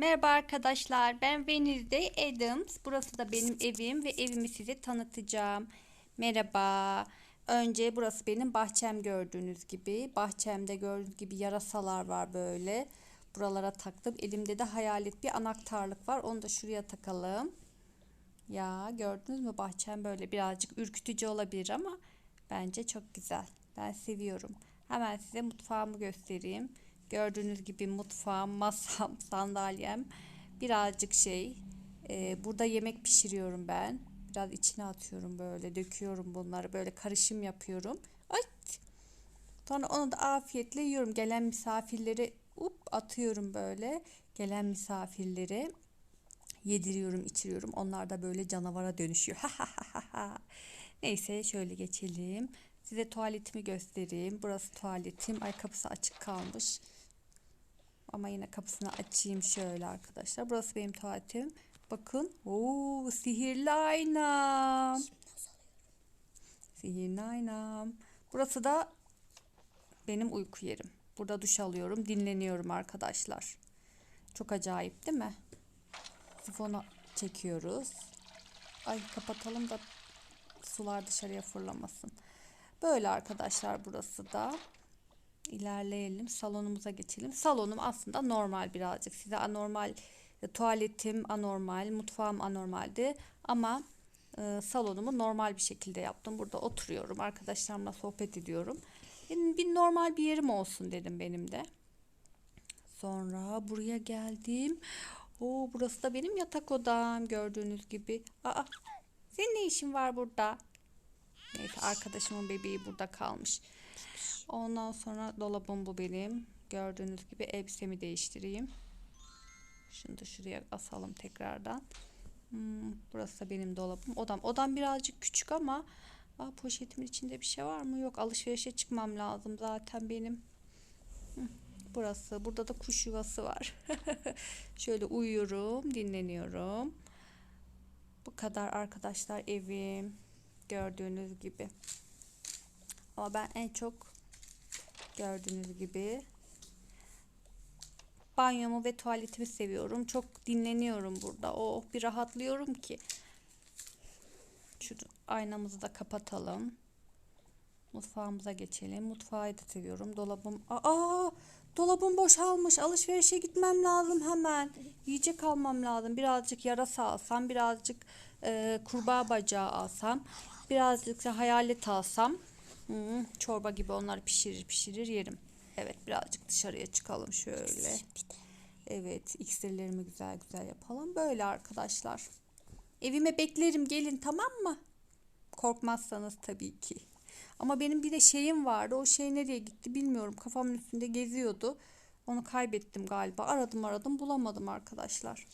Merhaba arkadaşlar. Ben Wednesday Adams. Burası da benim evim ve evimi size tanıtacağım. Merhaba. Önce burası benim bahçem gördüğünüz gibi. Bahçemde gördüğünüz gibi yarasalar var böyle. Buralara taktım. Elimde de hayalet bir anahtarlık var. Onu da şuraya takalım. Ya gördünüz mü bahçem böyle birazcık ürkütücü olabilir ama bence çok güzel. Ben seviyorum. Hemen size mutfağımı göstereyim. Gördüğünüz gibi mutfağım, masam, sandalyem birazcık şey. e, burada yemek pişiriyorum ben. Biraz içine atıyorum böyle, döküyorum bunları böyle karışım yapıyorum. Ay! Sonra onu da afiyetle yiyorum. Gelen misafirleri up atıyorum böyle. Gelen misafirleri yediriyorum, içiriyorum. Onlar da böyle canavara dönüşüyor. Neyse şöyle geçelim. Size tuvaletimi göstereyim. Burası tuvaletim. Ay kapısı açık kalmış. Ama yine kapısını açayım şöyle arkadaşlar. Burası benim tuvaletim. Bakın. Oo, sihirli aynam. Sihirli aynam. Burası da benim uyku yerim. Burada duş alıyorum, dinleniyorum arkadaşlar. Çok acayip değil mi? Sifonu çekiyoruz. Ay kapatalım da sular dışarıya fırlamasın. Böyle arkadaşlar burası da. İlerleyelim. Salonumuza geçelim. Salonum aslında normal birazcık. Size anormal e, tuvaletim anormal, mutfağım anormaldi ama e, salonumu normal bir şekilde yaptım. Burada oturuyorum. Arkadaşlarımla sohbet ediyorum. Benim bir normal bir yerim olsun dedim benim de. Sonra buraya geldim. Oo, burası da benim yatak odam gördüğünüz gibi. Aa, senin ne işin var burada? Arkadaşımın bebeği burada kalmış. Ondan sonra dolabım bu benim. Gördüğünüz gibi elbisemi değiştireyim. Şunu da şuraya asalım tekrardan. Hmm, burası da benim dolabım. Odam. Odam birazcık küçük ama aa, poşetimin içinde bir şey var mı? Yok alışverişe çıkmam lazım zaten benim. Burası. Burada da kuş yuvası var. Şöyle uyuyorum, dinleniyorum. Bu kadar arkadaşlar evim. Gördüğünüz gibi. Ama ben en çok gördüğünüz gibi banyomu ve tuvaletimi seviyorum. Çok dinleniyorum burada. Oh bir rahatlıyorum ki. Şu aynamızı da kapatalım. Mutfağımıza geçelim. Mutfağı da seviyorum. Dolabım. Aa, dolabım boşalmış. Alışverişe gitmem lazım hemen. Yiyecek almam lazım. Birazcık yarasa alsam, birazcık e, kurbağa bacağı alsam, birazcık da hayalet alsam. Hmm, çorba gibi onları pişirir pişirir yerim. Evet birazcık dışarıya çıkalım şöyle. Evet iksirlerimi güzel güzel yapalım. Böyle arkadaşlar. Evime beklerim gelin tamam mı? Korkmazsanız tabii ki. Ama benim bir de şeyim vardı. O şey nereye gitti bilmiyorum. Kafamın üstünde geziyordu. Onu kaybettim galiba. Aradım aradım bulamadım arkadaşlar.